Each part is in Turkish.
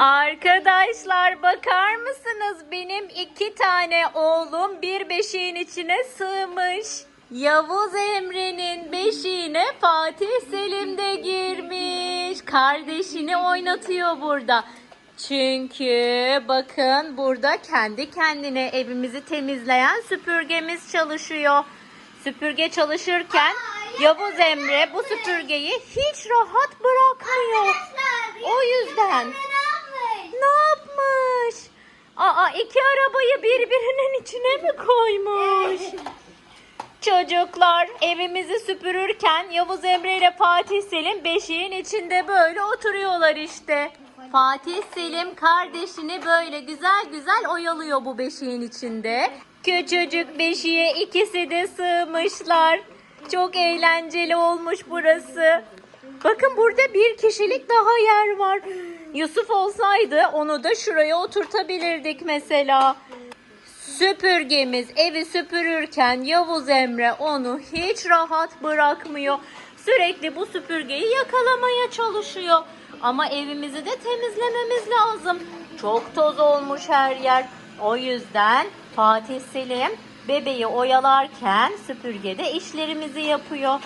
Arkadaşlar bakar mısınız? Benim iki tane oğlum bir beşiğin içine sığmış. Yavuz Emre'nin beşiğine Fatih Selim de girmiş. Kardeşini oynatıyor burada. Çünkü bakın burada kendi kendine evimizi temizleyen süpürgemiz çalışıyor. Süpürge çalışırken Yavuz Emre bu süpürgeyi hiç rahat bırakmıyor. O yüzden? Aa iki arabayı birbirinin içine mi koymuş? Çocuklar evimizi süpürürken Yavuz Emre ile Fatih Selim beşiğin içinde böyle oturuyorlar işte. Fatih Selim kardeşini böyle güzel güzel oyalıyor bu beşiğin içinde. Küçücük beşiğe ikisi de sığmışlar. Çok eğlenceli olmuş burası. Bakın burada bir kişilik daha yer var. Yusuf olsaydı onu da şuraya oturtabilirdik mesela. Süpürgemiz evi süpürürken Yavuz Emre onu hiç rahat bırakmıyor. Sürekli bu süpürgeyi yakalamaya çalışıyor. Ama evimizi de temizlememiz lazım. Çok toz olmuş her yer. O yüzden Fatih Selim bebeği oyalarken süpürgede işlerimizi yapıyor.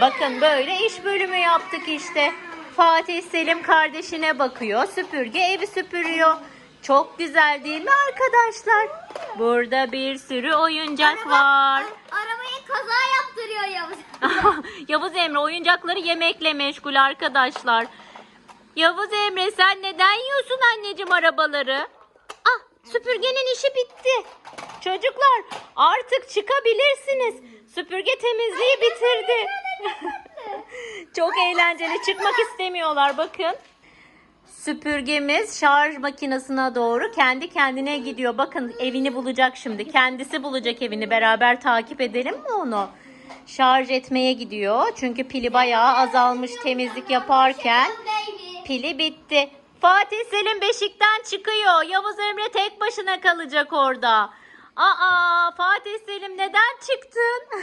Bakın böyle iş bölümü yaptık işte. Fatih Selim kardeşine bakıyor. Süpürge evi süpürüyor. Çok güzel değil mi arkadaşlar? Burada bir sürü oyuncak var. Arabayı kaza yaptırıyor Yavuz. Yavuz Emre oyuncakları yemekle meşgul arkadaşlar. Yavuz Emre sen neden yiyorsun anneciğim arabaları? Ah süpürgenin işi bitti. Çocuklar artık çıkabilirsiniz. Süpürge temizliği bitirdi. Çok eğlenceli çıkmak istemiyorlar bakın. Süpürgemiz şarj makinesine doğru kendi kendine gidiyor. Bakın evini bulacak şimdi. Kendisi bulacak evini. Beraber takip edelim mi onu? Şarj etmeye gidiyor. Çünkü pili bayağı azalmış temizlik yaparken. Pili bitti. Fatih Selim beşikten çıkıyor. Yavuz Emre tek başına kalacak orada. Aa Fatih Selim neden çıktın?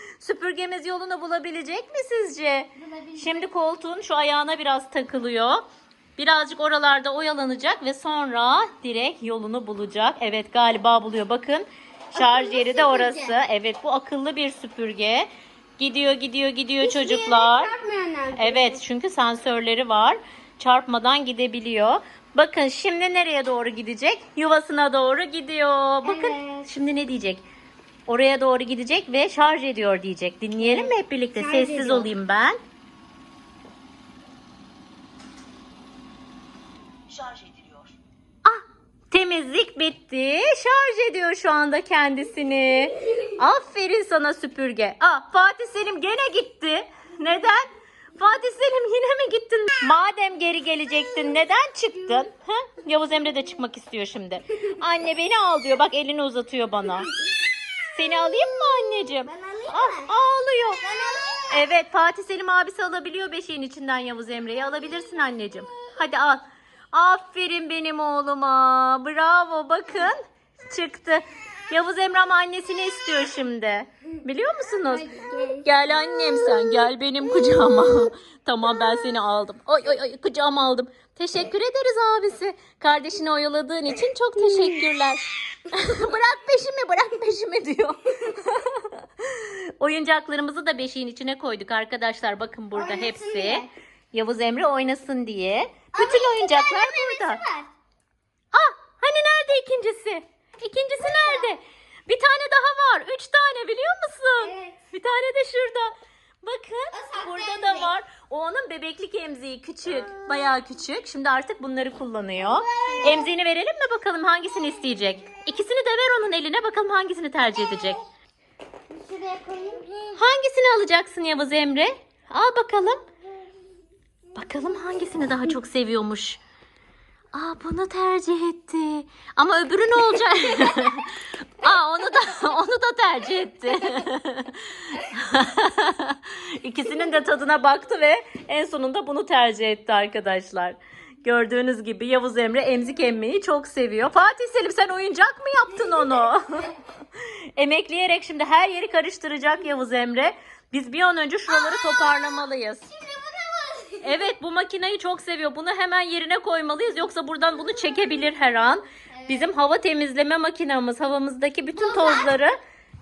Süpürgemiz yolunu bulabilecek mi sizce? Şimdi koltuğun şu ayağına biraz takılıyor. Birazcık oralarda oyalanacak ve sonra direkt yolunu bulacak. Evet galiba buluyor. Bakın şarj yeri de orası. Evet bu akıllı bir süpürge. Gidiyor gidiyor gidiyor çocuklar. Evet çünkü sensörleri var. Çarpmadan gidebiliyor. Bakın şimdi nereye doğru gidecek? Yuvasına doğru gidiyor. Bakın Evet. şimdi ne diyecek? Oraya doğru gidecek ve şarj ediyor diyecek. Dinleyelim mi hep birlikte? Şarj Sessiz ediyor. olayım ben. şarj ediliyor. Ah temizlik bitti. Şarj ediyor şu anda kendisini. Aferin sana süpürge. Ah Fatih Selim gene gitti. Neden? Fatih Selim yine mi gittin? Madem geri gelecektin neden çıktın? Ha? Yavuz Emre de çıkmak istiyor şimdi. Anne beni al diyor. Bak elini uzatıyor bana. Seni alayım mı anneciğim? Ben alayım Ah, mı? ağlıyor. Ben alayım mı? Evet Fatih Selim abisi alabiliyor beşiğin içinden Yavuz Emre'yi. Alabilirsin anneciğim. Hadi al. Aferin benim oğluma. Bravo bakın. Çıktı. Yavuz Emre ama annesini istiyor şimdi. Biliyor musunuz? Gel annem sen gel benim kucağıma. tamam ben seni aldım. Oy oy oy kucağıma aldım. Teşekkür ederiz abisi. Kardeşini oyaladığın için çok teşekkürler. bırak peşimi bırak peşimi diyor. Oyuncaklarımızı da beşiğin içine koyduk arkadaşlar. Bakın burada Oynasın hepsi. diye. Yavuz Emre oynasın diye. Bütün oyuncaklar burada. Var. Ah hani nerede ikincisi? İkincisi nerede? Bir tane daha var. Üç tane biliyor musun? Evet. Bir tane de şurada. Bakın burada da var. O onun bebeklik emziği küçük. Bayağı küçük. Şimdi artık bunları kullanıyor. Emziğini verelim mi bakalım hangisini isteyecek? İkisini de ver onun eline bakalım hangisini tercih edecek. Şuraya koyayım. Hangisini alacaksın Yavuz Emre? Al bakalım. Bakalım hangisini daha çok seviyormuş. Aa bunu tercih etti. Ama öbürü ne olacak? Aa onu da onu da tercih etti. İkisinin de tadına baktı ve en sonunda bunu tercih etti arkadaşlar. Gördüğünüz gibi Yavuz Emre emzik emmeyi çok seviyor. Fatih Selim sen oyuncak mı yaptın onu? Emekleyerek şimdi her yeri karıştıracak Yavuz Emre. Biz bir an önce şuraları toparlamalıyız. Şimdi bu da var. Evet bu makineyi çok seviyor. Bunu hemen yerine koymalıyız. Yoksa buradan bunu çekebilir her an. Bizim hava temizleme makinamız havamızdaki bütün tozları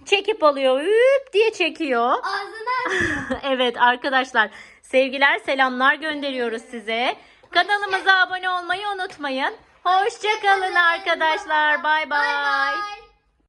çekip alıyor. Üp diye çekiyor. Ağzını evet arkadaşlar sevgiler selamlar gönderiyoruz size. Kanalımıza abone olmayı unutmayın. Hoşçakalın arkadaşlar. Bay. bay.